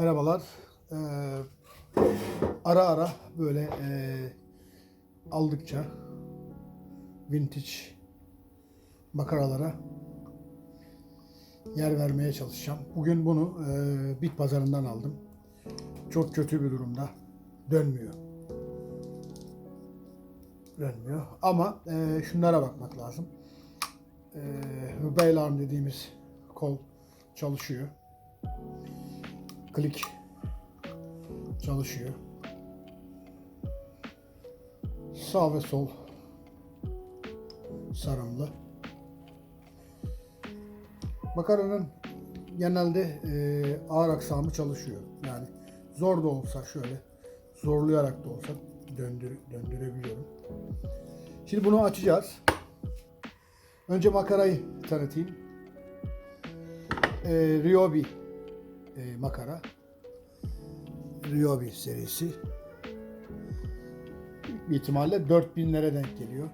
Merhabalar. Ee, ara ara böyle ee, aldıkça vintage makaralara yer vermeye çalışacağım. Bugün bunu ee, bit pazarından aldım. Çok kötü bir durumda. Dönmüyor. Dönmüyor. Ama ee, şunlara bakmak lazım. Ee, Hübey alarm dediğimiz kol çalışıyor. Klik çalışıyor. Sağ ve sol sarımlı. Makaranın genelde e, ağır aksamı çalışıyor. Yani zor da olsa şöyle zorlayarak da olsa döndür, döndürebiliyorum. Şimdi bunu açacağız. Önce makarayı tanıtayım. E, Ryobi e, makara. Ryobi serisi. Bir ihtimalle 4000'lere denk geliyor.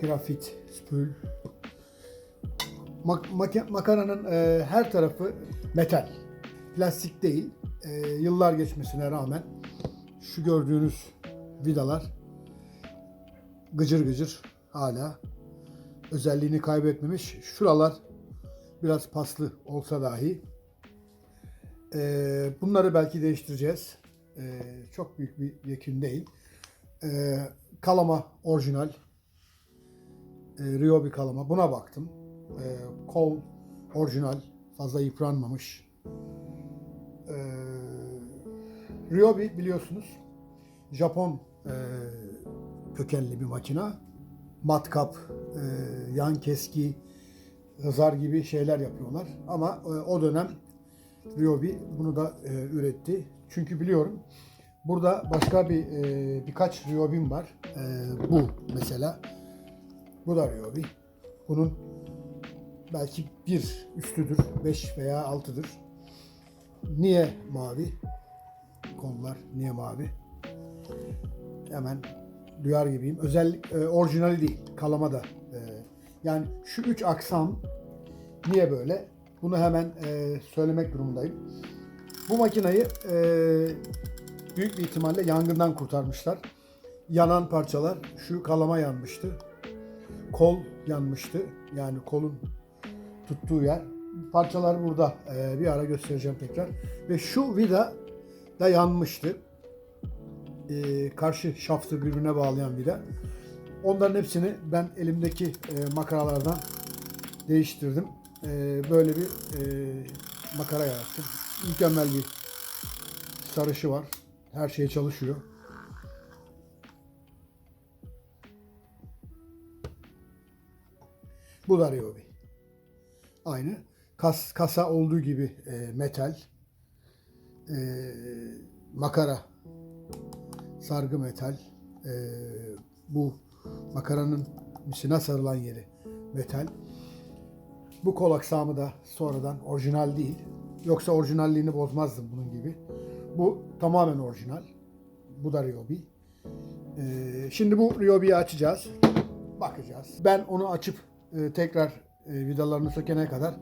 Grafit, spül. Mak- maka- makaranın e, her tarafı metal. Plastik değil. E, yıllar geçmesine rağmen şu gördüğünüz vidalar gıcır gıcır hala özelliğini kaybetmemiş. Şuralar biraz paslı olsa dahi e, bunları belki değiştireceğiz. E, çok büyük bir yekün değil. E, kalama orijinal. E, Ryobi kalama. Buna baktım. E, kol orijinal. Fazla yıpranmamış. E, Ryobi biliyorsunuz Japon e, kökenli bir makina. Matkap, e, yan keski, hızar gibi şeyler yapıyorlar. Ama e, o dönem Ryobi bunu da e, üretti. Çünkü biliyorum burada başka bir e, birkaç Ryobi'm var. Bu mesela. Bu da Ryobi. Bunun belki bir üstüdür, beş veya altıdır. Niye mavi? Kollar niye mavi? Hemen duyar gibiyim. Özel e, orijinali değil, kalama da. Yani şu üç aksam niye böyle? Bunu hemen e, söylemek durumundayım. Bu makinayı e, büyük bir ihtimalle yangından kurtarmışlar. Yanan parçalar şu kalama yanmıştı. Kol yanmıştı. Yani kolun tuttuğu yer. Parçalar burada. E, bir ara göstereceğim tekrar. Ve şu vida da yanmıştı e, karşı şaftı birbirine bağlayan vida. Onların hepsini ben elimdeki e, makaralardan değiştirdim. E, böyle bir e, makara yarattım. Mükemmel bir sarışı var. Her şey çalışıyor. Bu da Ryobi. Aynı. Kas, kasa olduğu gibi e, metal. E, makara sargı metal. Ee, bu makaranın misina sarılan yeri metal. Bu kol aksamı da sonradan orijinal değil. Yoksa orijinalliğini bozmazdım bunun gibi. Bu tamamen orijinal. Bu da Ryobi. Ee, şimdi bu Ryobi'yi açacağız. Bakacağız. Ben onu açıp e, tekrar e, vidalarını sökene kadar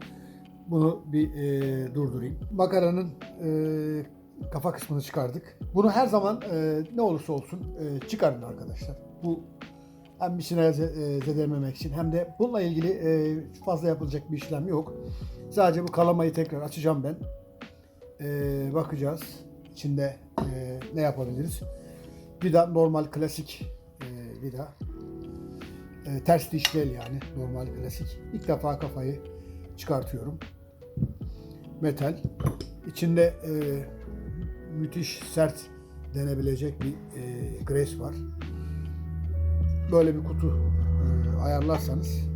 bunu bir e, durdurayım. Makaranın e, kafa kısmını çıkardık. Bunu her zaman e, ne olursa olsun e, çıkarın arkadaşlar. Bu hem misine zedememek için hem de bununla ilgili e, fazla yapılacak bir işlem yok. Sadece bu kalamayı tekrar açacağım ben. E, bakacağız içinde e, ne yapabiliriz. Vida normal klasik e, vida. E, ters dişli yani normal klasik. İlk defa kafayı çıkartıyorum. Metal. İçinde e, müthiş sert denebilecek bir e, var. Böyle bir kutu e, ayarlarsanız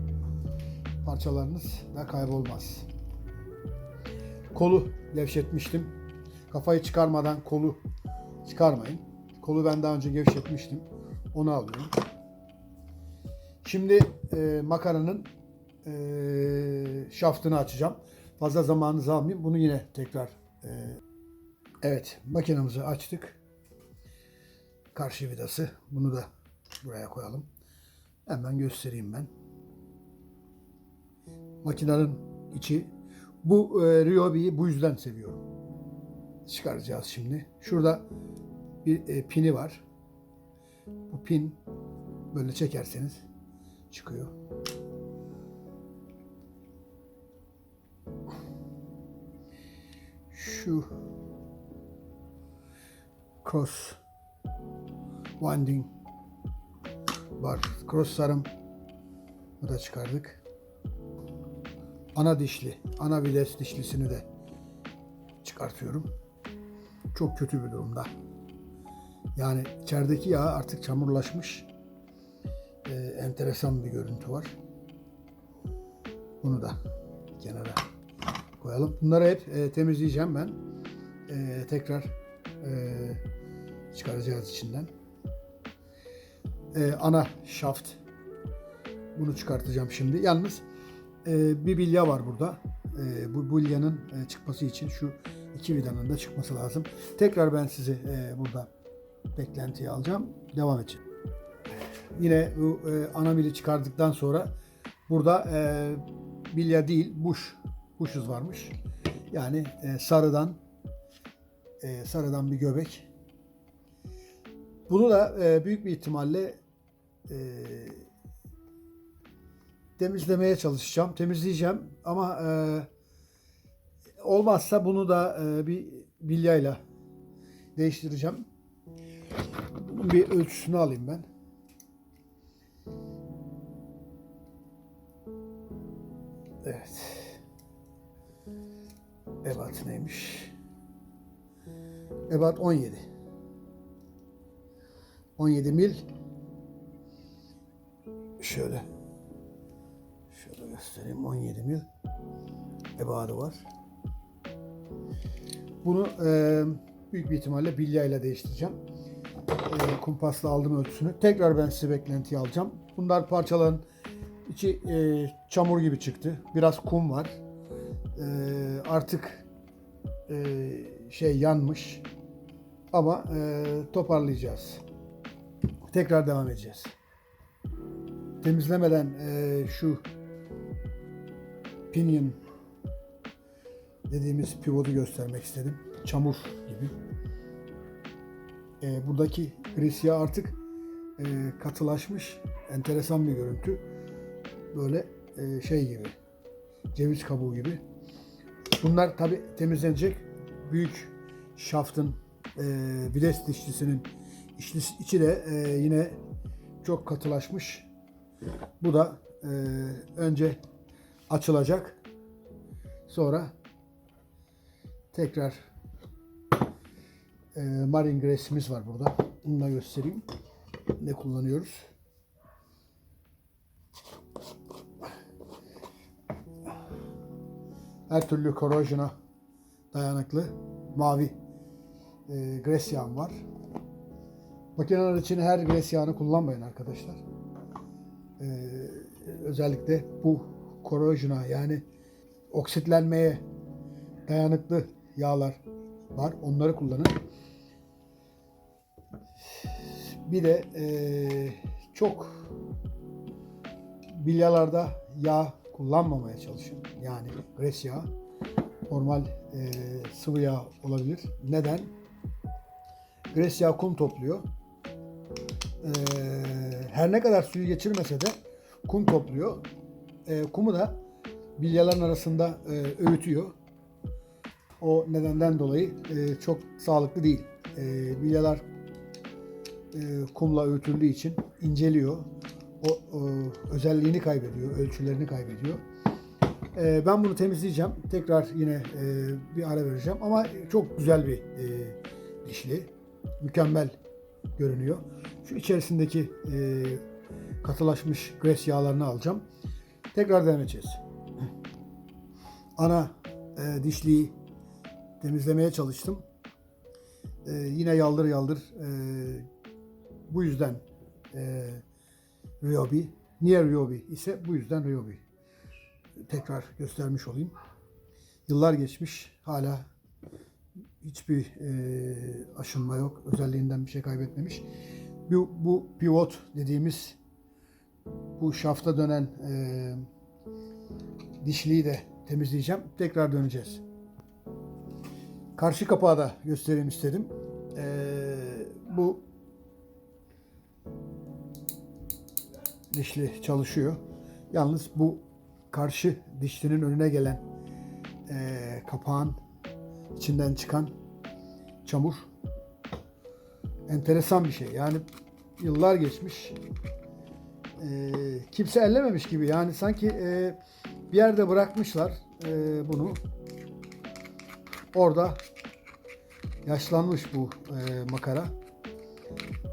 parçalarınız da kaybolmaz. Kolu gevşetmiştim. Kafayı çıkarmadan kolu çıkarmayın. Kolu ben daha önce gevşetmiştim. Onu alıyorum. Şimdi e, makaranın e, şaftını açacağım. Fazla zamanınızı almayayım. Bunu yine tekrar e, Evet, makinamızı açtık. Karşı vidası. Bunu da buraya koyalım. Hemen göstereyim ben. Makinenin içi Bu e, Ryobi'yi bu yüzden seviyorum. Çıkaracağız şimdi. Şurada bir e, pini var. Bu pin böyle çekerseniz çıkıyor. Şu cross winding var. Cross sarım. Bu da çıkardık. Ana dişli, ana vides dişlisini de çıkartıyorum. Çok kötü bir durumda. Yani içerideki yağ artık çamurlaşmış. Ee, enteresan bir görüntü var. Bunu da kenara koyalım. Bunları hep e, temizleyeceğim ben. E, tekrar e, çıkaracağız içinden. E, ana şaft. Bunu çıkartacağım şimdi. Yalnız e, bir bilya var burada. E, bu bilyanın e, çıkması için şu iki vidanın da çıkması lazım. Tekrar ben sizi e, burada beklentiye alacağım. Devam edeceğim. Yine bu e, ana mili çıkardıktan sonra burada e, bilya değil buş bushuz varmış. Yani e, sarıdan e, sarıdan bir göbek. Bunu da e, büyük bir ihtimalle e, temizlemeye çalışacağım. Temizleyeceğim ama e, olmazsa bunu da e, bir bilyayla değiştireceğim. Bunun bir ölçüsünü alayım ben. Evet. Ebat neymiş? Ebat 17. 17 mil. Şöyle. Şöyle göstereyim. 17 mil. Ebadı var. Bunu e, büyük bir ihtimalle bilyayla değiştireceğim. E, kumpasla aldım ölçüsünü. Tekrar ben size beklentiye alacağım. Bunlar parçaların içi e, çamur gibi çıktı. Biraz kum var. E, artık e, şey yanmış. Ama e, toparlayacağız. Tekrar devam edeceğiz. Temizlemeden e, şu pinion dediğimiz pivotu göstermek istedim. Çamur gibi. E, buradaki grisya artık e, katılaşmış. Enteresan bir görüntü. Böyle e, şey gibi. Ceviz kabuğu gibi. Bunlar tabi temizlenecek. Büyük şaftın e, vides dişlisinin içi, de e, yine çok katılaşmış. Bu da e, önce açılacak. Sonra tekrar e, marine grace'imiz var burada. Bunu da göstereyim. Ne kullanıyoruz? Her türlü korozyona dayanıklı mavi e, gres yağım var. Makineler için her gres yağını kullanmayın arkadaşlar. E, özellikle bu korozyona yani oksitlenmeye dayanıklı yağlar var. Onları kullanın. Bir de e, çok bilyalarda yağ kullanmamaya çalışın. Yani gres yağı. Normal e, sıvı yağ olabilir. Neden? Gres yağı kum topluyor. E, her ne kadar suyu geçirmese de kum topluyor. E, kumu da bilyaların arasında e, öğütüyor. O nedenden dolayı e, çok sağlıklı değil. E, bilyalar e, kumla öğütüldüğü için inceliyor. O, o özelliğini kaybediyor, ölçülerini kaybediyor. E, ben bunu temizleyeceğim. Tekrar yine e, bir ara vereceğim. Ama çok güzel bir e, dişli. Mükemmel görünüyor. Şu içerisindeki e, katılaşmış gres yağlarını alacağım. Tekrar devam. Ana e, dişliği temizlemeye çalıştım. E, yine yaldır yaldır. E, bu yüzden e, Ryobi. Niye Ryobi ise bu yüzden Ryobi. Tekrar göstermiş olayım. Yıllar geçmiş. Hala hiçbir e, aşınma yok. Özelliğinden bir şey kaybetmemiş. Bu, bu pivot dediğimiz bu şafta dönen e, dişliği de temizleyeceğim. Tekrar döneceğiz. Karşı kapağı da göstereyim istedim. Ee, bu dişli çalışıyor. Yalnız bu karşı dişlinin önüne gelen ee, kapağın içinden çıkan çamur enteresan bir şey. Yani yıllar geçmiş. Ee, kimse ellememiş gibi. Yani sanki e, bir yerde bırakmışlar e, bunu. Orada yaşlanmış bu e, makara.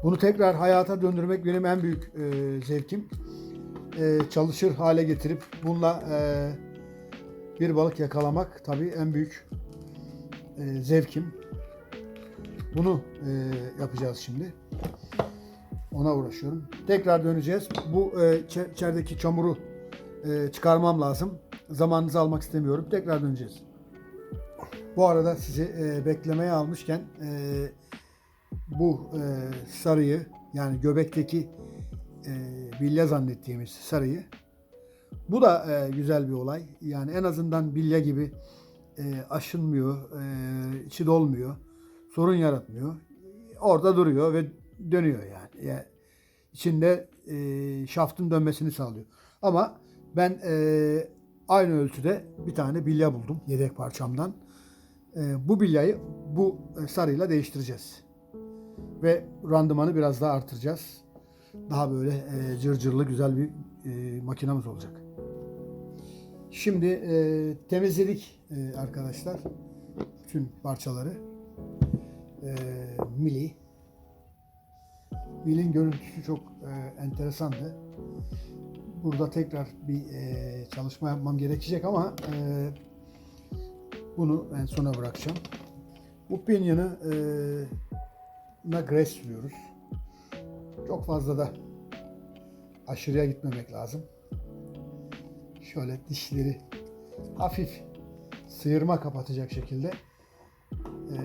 Bunu tekrar hayata döndürmek benim en büyük e, zevkim. E, çalışır hale getirip bununla e, bir balık yakalamak tabii en büyük e, zevkim. Bunu e, yapacağız şimdi. Ona uğraşıyorum. Tekrar döneceğiz. Bu e, içe- içerideki çamuru e, çıkarmam lazım. Zamanınızı almak istemiyorum. Tekrar döneceğiz. Bu arada sizi e, beklemeye almışken e, bu e, sarıyı yani göbekteki e, bilye zannettiğimiz sarıyı bu da e, güzel bir olay. Yani en azından bilye gibi e, aşınmıyor, e, içi dolmuyor, sorun yaratmıyor. Orada duruyor ve dönüyor yani. yani içinde e, şaftın dönmesini sağlıyor. Ama ben e, aynı ölçüde bir tane bilye buldum yedek parçamdan. E, bu bilyayı bu e, sarıyla değiştireceğiz. Ve randımanı biraz daha artıracağız. Daha böyle e, cırcırlı güzel bir e, makinamız olacak. Şimdi e, temizledik e, arkadaşlar. Bütün parçaları. E, mili. Milin görüntüsü çok e, enteresandı. Burada tekrar bir e, çalışma yapmam gerekecek ama e, bunu en sona bırakacağım. Bu pinyonu e, na gres sürüyoruz. Çok fazla da aşırıya gitmemek lazım. Şöyle dişleri hafif sıyırma kapatacak şekilde e,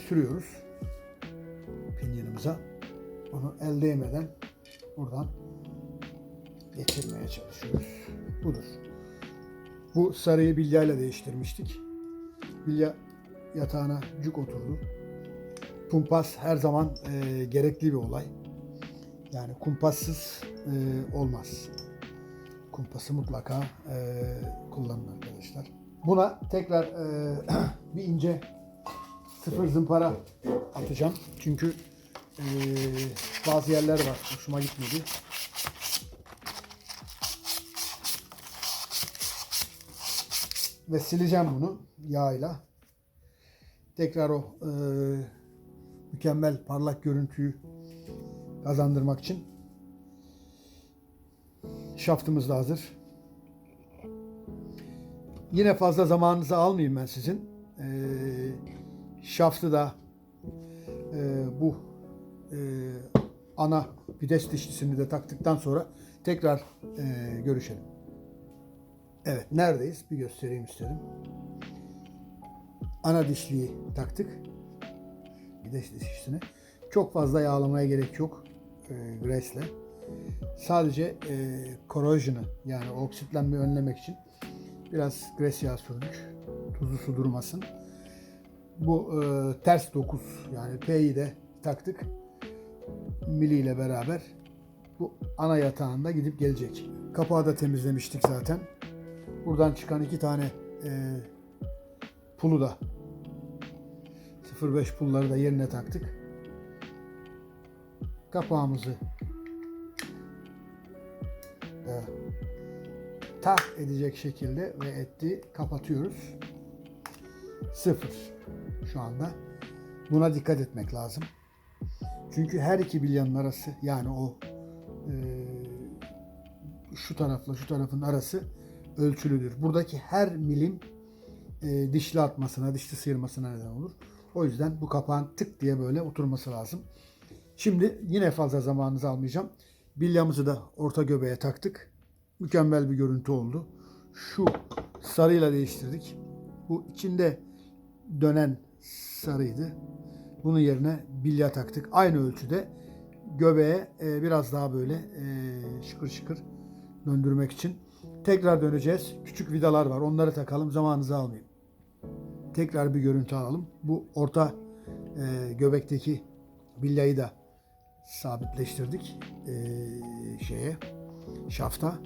sürüyoruz pinyonumuza. Onu el değmeden buradan geçirmeye çalışıyoruz. Budur. Bu sarıyı bilyayla değiştirmiştik. Bilya yatağına cuk oturdu. Kumpas her zaman e, gerekli bir olay. Yani kumpassız e, olmaz. Kumpası mutlaka e, kullanın arkadaşlar. Buna tekrar e, bir ince sıfır zımpara atacağım. Çünkü e, bazı yerler var hoşuma gitmedi. Ve sileceğim bunu yağıyla. Tekrar o e, mükemmel parlak görüntüyü kazandırmak için şaftımız da hazır. Yine fazla zamanınızı almayayım ben sizin. Ee, şaftı da e, bu e, ana vites dişlisini de taktıktan sonra tekrar e, görüşelim. Evet neredeyiz bir göstereyim istedim. Ana dişliyi taktık. Vites dişlisini. Çok fazla yağlamaya gerek yok e, Grace'le. Sadece e, corrosion'ı yani oksitlenmeyi önlemek için biraz Grace yağı sürdük. Tuzlu su durmasın. Bu e, ters dokuz yani P'yi de taktık. Mili ile beraber bu ana yatağında gidip gelecek. Kapağı da temizlemiştik zaten. Buradan çıkan iki tane e, pulu da 05 pulları da yerine taktık. Kapağımızı da tak edecek şekilde ve etti kapatıyoruz. Sıfır şu anda. Buna dikkat etmek lazım. Çünkü her iki bilyanın arası yani o e, şu tarafla şu tarafın arası ölçülüdür. Buradaki her milim e, dişli atmasına, dişli sıyırmasına neden olur. O yüzden bu kapağın tık diye böyle oturması lazım. Şimdi yine fazla zamanınızı almayacağım. Bilyamızı da orta göbeğe taktık. Mükemmel bir görüntü oldu. Şu sarıyla değiştirdik. Bu içinde dönen sarıydı. Bunun yerine bilya taktık. Aynı ölçüde göbeğe e, biraz daha böyle e, şıkır şıkır döndürmek için. Tekrar döneceğiz. Küçük vidalar var. Onları takalım. Zamanınızı almayayım. Tekrar bir görüntü alalım. Bu orta e, göbekteki bilyayı da sabitleştirdik şeye şafta.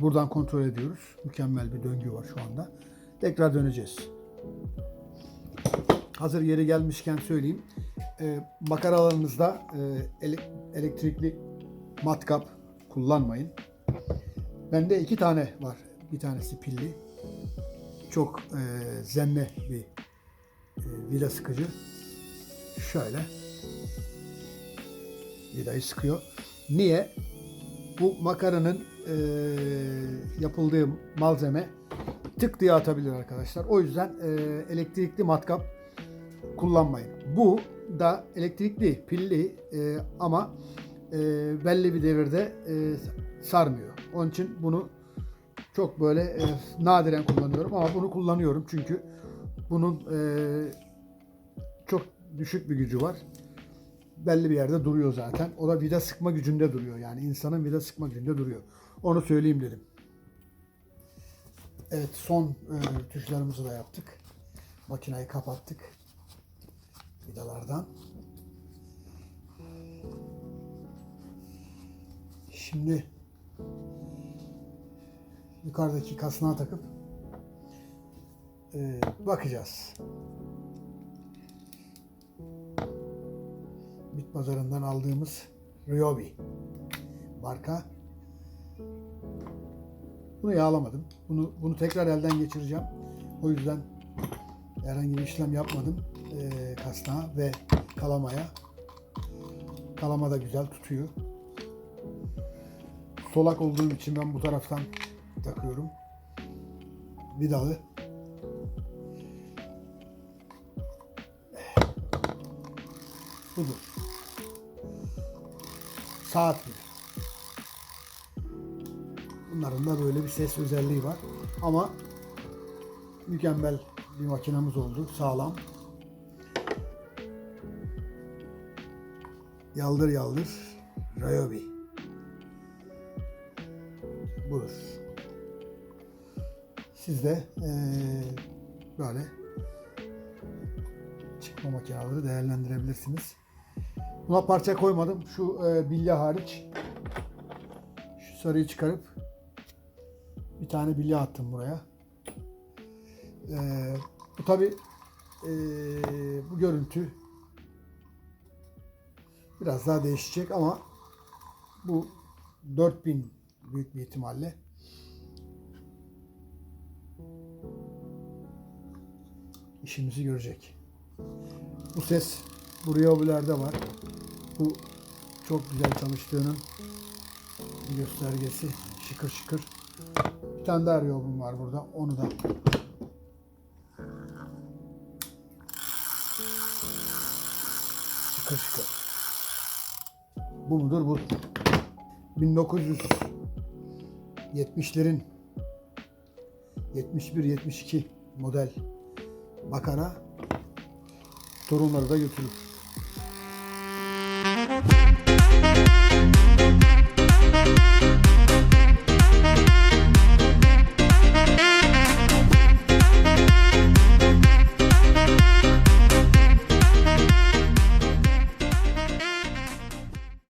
Buradan kontrol ediyoruz. Mükemmel bir döngü var şu anda. Tekrar döneceğiz. Hazır yeri gelmişken söyleyeyim. E, makaralarınızda e, ele- elektrikli matkap kullanmayın. Bende iki tane var. Bir tanesi pilli. Çok e, zenne bir e, vida sıkıcı. Şöyle vidayı sıkıyor. Niye? Bu makaranın e, yapıldığı malzeme tık diye atabilir arkadaşlar. O yüzden e, elektrikli matkap kullanmayın. Bu da elektrikli, pilli e, ama e, belli bir devirde e, sarmıyor. Onun için bunu çok böyle e, nadiren kullanıyorum ama bunu kullanıyorum çünkü bunun e, çok düşük bir gücü var. Belli bir yerde duruyor zaten. O da vida sıkma gücünde duruyor. Yani insanın vida sıkma gücünde duruyor. Onu söyleyeyim dedim. Evet son e, tuşlarımızı da yaptık. Makinayı kapattık. Vidalardan. Şimdi yukarıdaki kasnağa takıp e, bakacağız. Bit pazarından aldığımız Ryobi marka. Bunu yağlamadım. Bunu bunu tekrar elden geçireceğim. O yüzden herhangi bir işlem yapmadım e, kasnağa ve kalamaya. Kalama da güzel tutuyor. Solak olduğum için ben bu taraftan takıyorum. Vidalı. Budur. Saat gibi. Bunların da böyle bir ses özelliği var. Ama mükemmel bir makinamız oldu. Sağlam. Yaldır yaldır. Ryobi. Budur. Siz de eee, böyle çıkma makineleri değerlendirebilirsiniz. Buna parça koymadım. Şu e, bilye hariç. Şu sarıyı çıkarıp bir tane bilye attım buraya. E, bu tabi bu görüntü biraz daha değişecek ama bu 4000 büyük bir ihtimalle. işimizi görecek. Bu ses bu Ryobi'lerde var. Bu çok güzel çalıştığının göstergesi. Şıkır şıkır. Bir tane daha Ryobi'm var burada. Onu da şıkır. Bu mudur bu? 1970'lerin 71-72 model makara torunları da götürür.